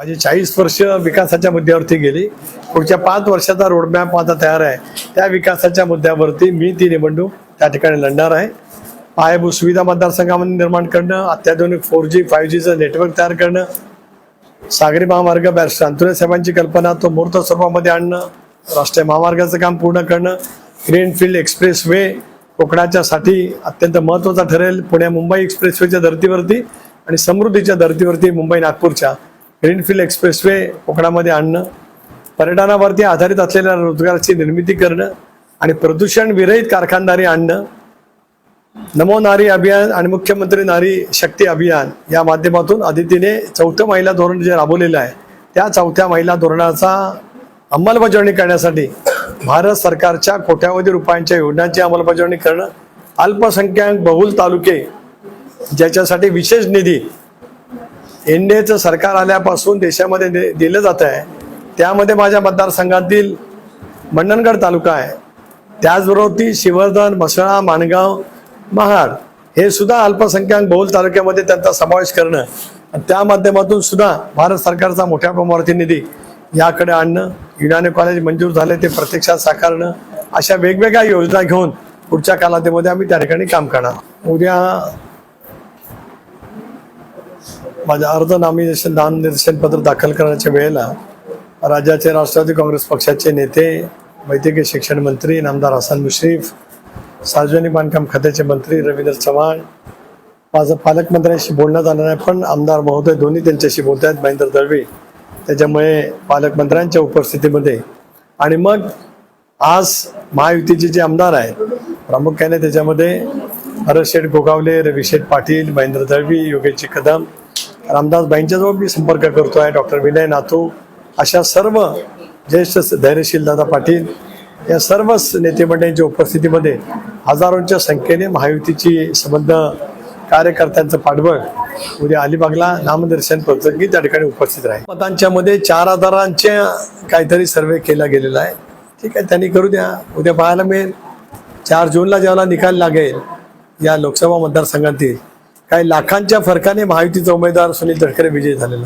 माझी चाळीस वर्ष विकासाच्या मुद्द्यावरती गेली. पुढच्या पाच वर्षाचा रोडमॅप माझा तयार आहे. त्या विकासाच्या मुद्द्यावरती मी ती निवडणूक त्या ठिकाणी लढणार आहे. पायाभूत सुविधा मतदारसंघामध्ये निर्माण करणं अत्याधुनिक फोर जी फाईव्ह जीचं नेटवर्क तयार करणं सागरी महामार्ग बॅरिस्टर अंतुरे साहेबांची कल्पना तो मूर्त स्वरूपामध्ये आणणं राष्ट्रीय महामार्गाचं काम पूर्ण करणं ग्रीनफील्ड एक्सप्रेस वे कोकणाच्या साठी अत्यंत महत्त्वाचा ठरेल. पुणे मुंबई एक्सप्रेसवेच्या धर्तीवरती आणि समृद्धीच्या धर्तीवरती मुंबई नागपूरच्या ग्रीनफील्ड एक्सप्रेसवे कोकणामध्ये आणणं पर्यटनावरती आधारित असलेल्या रोजगाराची निर्मिती करणं आणि प्रदूषण विरहित कारखानदारी आणणं नमो नारी अभियान आणि मुख्यमंत्री नारी शक्ती अभियान या माध्यमातून आदितीने चौथं महिला धोरण जे राबवलेलं आहे त्या चौथ्या महिला धोरणाचा अंमलबजावणी करण्यासाठी भारत सरकारच्या कोट्यावधी रुपयांच्या योजनांची अंमलबजावणी करणं अल्पसंख्याक बहुल तालुके ज्याच्यासाठी विशेष निधी एनडीएचं सरकार आल्यापासून देशामध्ये दे- दिलं जात आहे. त्यामध्ये माझ्या मतदारसंघातील मंडणगड तालुका आहे. त्याचबरोबर ती शिवर्धन म्हसळा माणगाव महाड हे सुद्धा अल्पसंख्याक बहुल तालुक्यामध्ये त्यांचा समावेश करणं आणि त्या माध्यमातून सुद्धा भारत सरकारचा मोठ्या प्रमाणावरती निधी याकडे आणणं युनानी कॉलेज मंजूर झाले ते प्रत्यक्षात साकारणं अशा वेगवेगळ्या योजना घेऊन पुढच्या कालावधीमध्ये आम्ही त्या ठिकाणी काम करणार उद्या माझं अर्ध नामिनेशन नामनिर्देशन पत्र दाखल करण्याच्या वेळेला राज्याचे राष्ट्रवादी काँग्रेस पक्षाचे नेते वैद्यकीय शिक्षण मंत्री नामदार हसन मुश्रीफ सार्वजनिक बांधकाम खात्याचे मंत्री रवींद्र चव्हाण माझं पालकमंत्र्यांशी बोलण्यात आलं नाही पण आमदार महोदय दोन्ही त्यांच्याशी बोलत आहेत महेंद्र दळवी. त्याच्यामुळे पालकमंत्र्यांच्या उपस्थितीमध्ये आणि मग आज महायुतीचे जे आमदार आहेत प्रामुख्याने त्याच्यामध्ये भरत शेठ गोगावले रविशेठ पाटील महेंद्र दळवी योगेशजी कदम रामदासबाईंच्याजवळ मी संपर्क करतो आहे डॉक्टर विनय नाथू अशा सर्व ज्येष्ठ धैर्यशील दादा पाटील या सर्वच नेतेमंडळींच्या उपस्थितीमध्ये हजारोंच्या संख्येने महायुतीची संबंध कार्यकर्त्यांचं पाठबळ उद्या अलिबागला नामदर्शन प्रसंगी त्या ठिकाणी उपस्थित राहील. मतांच्या मध्ये चार हजारांच्या काहीतरी सर्वे केला गेलेला आहे. ठीक आहे त्यांनी करू द्या. उद्या पाहायला मिळेल. चार जूनला जेव्हा निकाल लागेल या लोकसभा मतदारसंघातील काही लाखांच्या फरकाने महायुतीचा उमेदवार सुनील तटकरे विजयी झालेला.